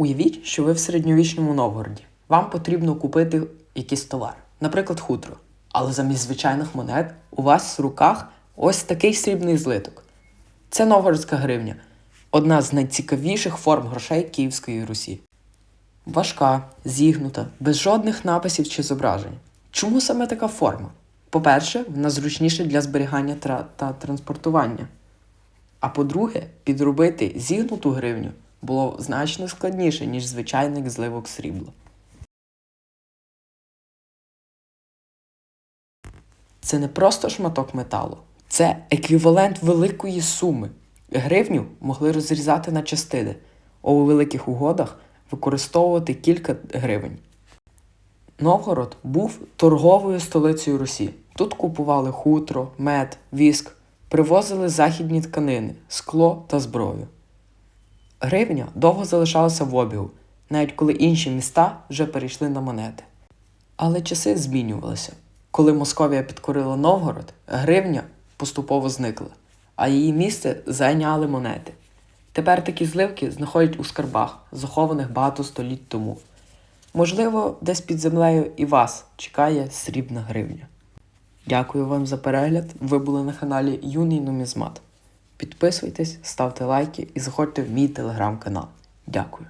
Уявіть, що ви в середньовічному Новгороді. Вам потрібно купити якийсь товар, наприклад, хутро. Але замість звичайних монет у вас в руках ось такий срібний злиток. Це новгородська гривня, одна з найцікавіших форм грошей Київської Русі. Важка, зігнута, без жодних написів чи зображень. Чому саме така форма? По-перше, вона зручніша для зберігання та транспортування. А по-друге, підробити зігнуту гривню було значно складніше, ніж звичайний зливок срібла. Це не просто шматок металу, це еквівалент великої суми. Гривню могли розрізати на частини, а у великих угодах використовувати кілька гривень. Новгород був торговою столицею Русі. Тут купували хутро, мед, віск, привозили західні тканини, скло та зброю. Гривня довго залишалася в обігу, навіть коли інші міста вже перейшли на монети. Але часи змінювалися. Коли Московія підкорила Новгород, гривня поступово зникла, а її місце зайняли монети. Тепер такі зливки знаходять у скарбах, захованих багато століть тому. Можливо, десь під землею і вас чекає срібна гривня. Дякую вам за перегляд. Ви були на каналі Юний Нумізмат. Підписуйтесь, ставте лайки і заходьте в мій телеграм-канал. Дякую.